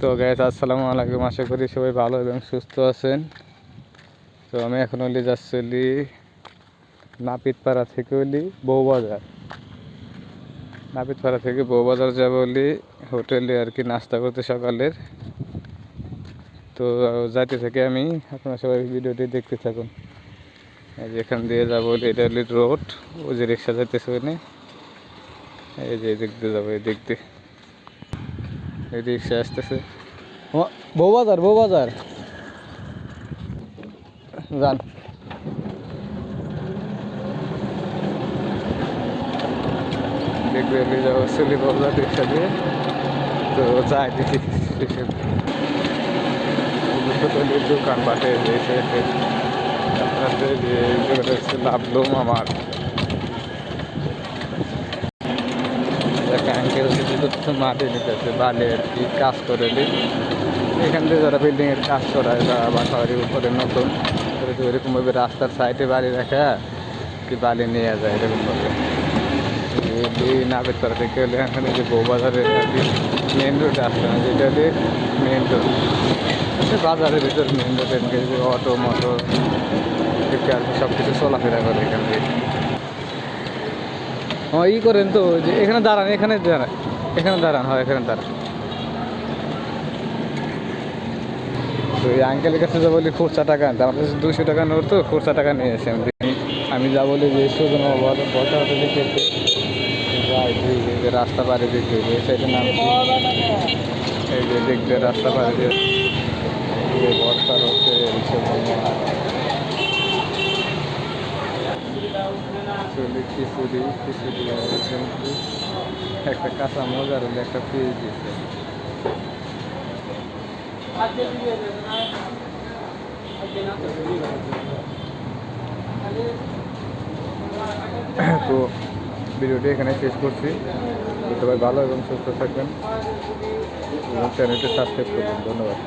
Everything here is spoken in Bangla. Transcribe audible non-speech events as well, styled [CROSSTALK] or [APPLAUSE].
তো গ্যাস আসসালামু আলাইকুম। আশা করি সবাই ভালো এবং সুস্থ আছেন। তো আমি এখন হলি যাচ্ছি নাপিতপাড়া থেকে হলি বউবাজার। নাপিতপাড়া থেকে বউবাজার যাব হলি হোটেলে আর কি নাস্তা করতে সকালের। তো যাইতে থেকে আমি আপনারা সবাই ভিডিওটি দেখতে থাকুন। এই যে এখান দিয়ে যাব এটা হলি রোড ও যে রিক্সা যাইতেছে ওখানে। এই যে দেখতে যাব এই এই রিক্সা আসতেছে। বউবাজার বউবাজার যান। দেখবে এলি যাব সিলি বাজার রিক্সা দিয়ে। তো যাই দেখি। দোকান যে আপনাদের লাভলুম আমার একটা আঙ্কেল হচ্ছে মাটি নিতেছে, বালি আর কি কাজ করে দিই এখান থেকে যারা বিল্ডিং এর কাজ করায় বা বাসাবাড়ির উপরে নতুন। এরকমভাবে রাস্তার সাইডে বাড়ি রাখা, কি বালি নিয়ে যায় এরকমভাবে এই নাবেতপাড়া থেকে এখানে যে বউবাজারের মেন রোডে আসছে না, যেটা হলে মেন রোড বাজারের ভিতর মেন রোড অটো মোটো আর সব কিছু চলাফেরা করে এখান থেকে ই করেন তো যে এখানে দাঁড়ান এখানে দাঁড়ান এখানে দাঁড়ান, হয়, এখানে দাঁড়ান। তো এই আঙ্কেলের কাছে যা বলি, খুচরা টাকা আনতে। আমার কাছে দুশো টাকা নোট তো, খুচরা টাকা নিয়ে এসে আমি আমি যা বলি যে রাস্তা দেখবে এই সাইডে নাম এই যে রাস্তা পাড়ি দিয়ে। চল্লিশ খিচুড়ি খিচুড়ি একটা কাঁচা মজার হলে একটা পেয়ে দিয়েছে। [COUGHS] তো ভিডিওটি এখানে শেষ করছি। সবাই ভালো এবং সুস্থ থাকবেন। এবং চ্যানেলটি সাবস্ক্রাইব করবেন। ধন্যবাদ।